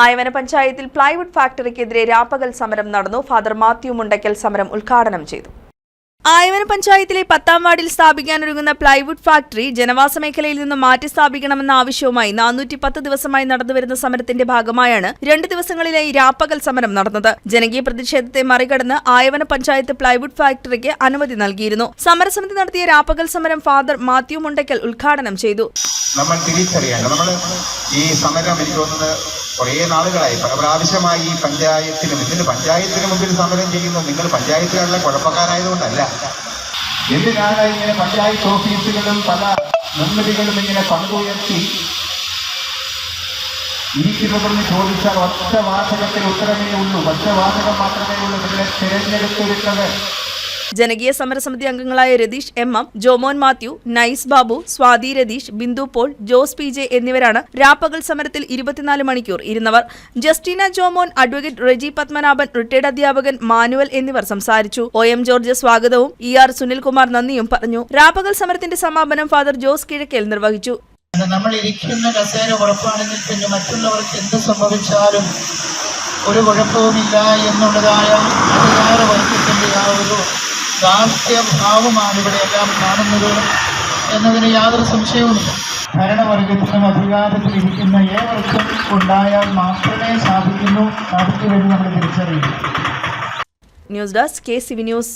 ആയവന പഞ്ചായത്തിൽ പ്ലൈവുഡ് ഫാക്ടറിക്കെതിരെ രാപ്പകൽ സമരം നടന്നു. ഫാദർ മാത്യു മുണ്ടയ്ക്കൽ സമരം ഉദ്ഘാടനം ചെയ്തു. ആയവന പഞ്ചായത്തിലെ പത്താം വാർഡിൽ സ്ഥാപിക്കാനൊരുങ്ങുന്ന പ്ലൈവുഡ് ഫാക്ടറി ജനവാസ മേഖലയിൽ നിന്ന് മാറ്റി സ്ഥാപിക്കണമെന്ന ആവശ്യവുമായി നാനൂറ്റി പത്ത് ദിവസമായി നടന്നുവരുന്ന സമരത്തിന്റെ ഭാഗമായാണ് രണ്ട് ദിവസങ്ങളിലായി രാപ്പകൽ സമരം നടന്നത്. ജനകീയ പ്രതിഷേധത്തെ മറികടന്ന് ആയവന പഞ്ചായത്ത് പ്ലൈവുഡ് ഫാക്ടറിക്ക് അനുമതി നൽകിയിരുന്നു. സമരസമിതി നടത്തിയ രാപ്പകൽ സമരം ഫാദർ മാത്യു മുണ്ടയ്ക്കൽ ഉദ്ഘാടനം ചെയ്തു. നമ്മൾ തിരിച്ചറിയേണ്ട നമ്മൾ ഈ സമരം എനിക്ക് തോന്നുന്നത് കുറേ നാളുകളായി. പ്രാവശ്യമായി ഈ പഞ്ചായത്തിന് മുന്നിൽ പഞ്ചായത്തിന് മുമ്പിൽ സമരം ചെയ്യുന്നു. നിങ്ങൾ പഞ്ചായത്തിലുള്ള കുഴപ്പക്കാരായതുകൊണ്ടല്ല. എന്തിനാണ് ഇങ്ങനെ പഞ്ചായത്ത് ഓഫീസുകളും പല നിർമ്മിതികളും ഇങ്ങനെ പങ്കുയർത്തി ഇരിക്കുന്നതെന്ന് ചോദിച്ചാൽ ഒറ്റ വാചകത്തിൽ ഉത്തരമേ ഉള്ളൂ. ഒറ്റ വാചകം മാത്രമേ ഉള്ളൂ. നിങ്ങളെ തിരഞ്ഞെടുത്തിരുന്നത് ജനകീയ സമരസമിതി അംഗങ്ങളായ Ratheesh M M Jomon Mathew Nice Babu Swathi Ratheesh Bindu Paul Jose P J എന്നിവരാണ് രാപ്പകൽ സമരത്തിൽ ഇരുപത്തിനാല് മണിക്കൂർ ഇരുന്നവർ. ജസ്റ്റിന ജോമോൻ അഡ്വക്കേറ്റ് റെജി പത്മനാഭൻ റിട്ടയർഡ് അധ്യാപകൻ മാനുവൽ എന്നിവർ സംസാരിച്ചു. ഒ എം ജോർജ് സ്വാഗതവും ഇ ആർ സുനിൽകുമാർ നന്ദിയും പറഞ്ഞു. രാപ്പകൽ സമരത്തിന്റെ സമാപനം ഫാദർ ജോസ് കിഴക്കേൽ നിർവഹിച്ചു. നമ്മൾ ഇരിക്കുന്ന കസേര ഉറപ്പാണെങ്കിൽ പിന്നെ മറ്റുള്ളവർക്ക് എന്ത് സംഭവിച്ചാലും ഒരു കുഴപ്പവുമില്ല എന്നുള്ളതായ ദാസ്യഭാവമാണ് ഇവിടെ എല്ലാം കാണുന്നത് എന്നതിന് യാതൊരു സംശയവുമില്ല. ഭരണവർഗത്തിനും അധികാരത്തിൽ ഇരിക്കുന്ന ഏവർക്കും ഉണ്ടായാൽ മാത്രമേ സാധിക്കുന്നു സാധിക്കുമെന്ന് നമ്മൾ തിരിച്ചറിയുന്നു. News desk K C V news.